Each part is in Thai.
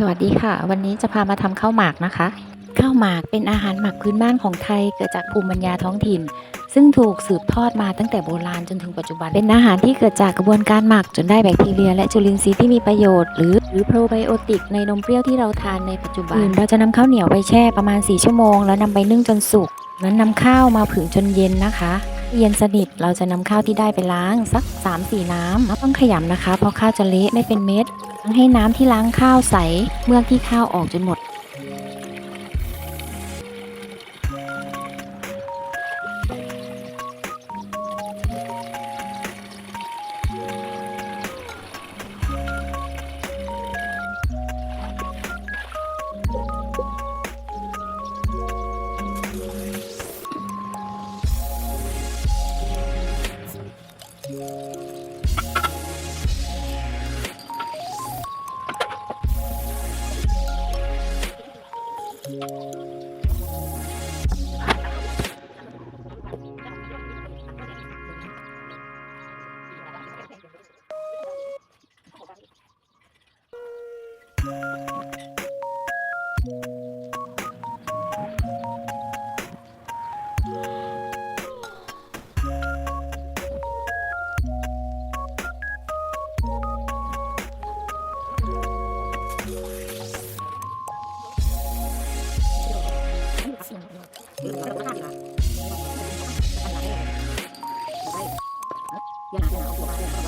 สวัสดีค่ะ วันนี้จะพามาทำข้าวหมากนะคะ ข้าวหมากเป็นอาหารหมักพื้นบ้านของไทยเกิดจากภูมิปัญญาท้องถิ่น ซึ่งถูกสืบทอดมาตั้งแต่โบราณจนถึงปัจจุบัน เป็นอาหารที่เกิดจากกระบวนการหมักจนได้แบคทีเรีย และจุลินทรีย์ที่มีประโยชน์หรือหรือโปรไบโอติกในนมเปรี้ยวที่เราทานในปัจจุบัน เราจะนำข้าวเหนียวไปแช่ประมาณ 4 ชั่วโมง แล้วนำไปนึ่งจนสุกแล้วนำข้าวมาผึ่งจนเย็นนะคะเย็นสนิทเราจะนำข้าวที่ได้ไปล้างสัก 3-4 น้ำแล้วต้องขยำนะคะ เพราะข้าวจะเละไม่เป็นเม็ด ให้น้ำที่ล้างข้าวใส เมื่อที่ข้าวออกจนหมด มา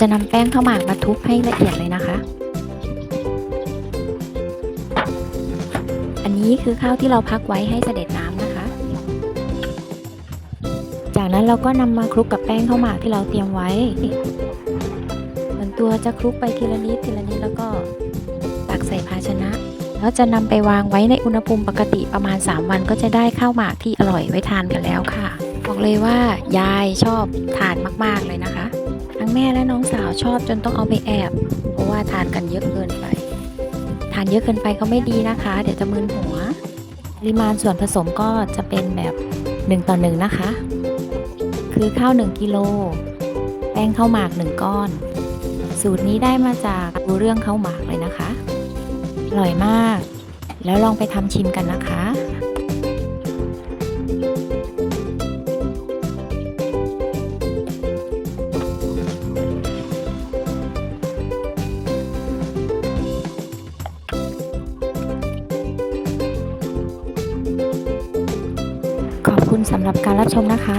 จะนำแป้งข้าวหมากมาทุบให้ละเอียดเลยนะคะ อันนี้คือข้าวที่เราพักไว้ให้เสด็จน้ำนะคะ จากนั้นเราก็นำมาคลุกกับแป้งข้าวหมากที่เราเตรียมไว้ส่วนตัวจะคลุกไปทีละนิดทีละนิดแล้วก็ตักใส่ภาชนะ แล้วจะนำไปวางไว้ในอุณหภูมิปกติประมาณ 3 วันก็จะได้ข้าวหมากที่อร่อยไว้ทานกันแล้วค่ะ บอกเลยว่ายายชอบทานมาก ๆ เลยนะคะ แม่และน้องสาวชอบจนต้องเอาไปแอบ เพราะว่าทานกันเยอะเกินไป ทานเยอะเกินไปก็ไม่ดีนะคะ เดี๋ยวจะมึนหัวปริมาณส่วนผสมก็จะเป็นแบบ1ต่อ1นะคะ คือข้าว 1กิโลแป้งข้าวหมาก 1 ก้อน สูตรนี้ได้มาจากดูเรื่องข้าวหมากเลยนะคะ อร่อยมาก แล้วลองไปทำชิมกันนะคะ คุณสำหรับการรับชมนะคะ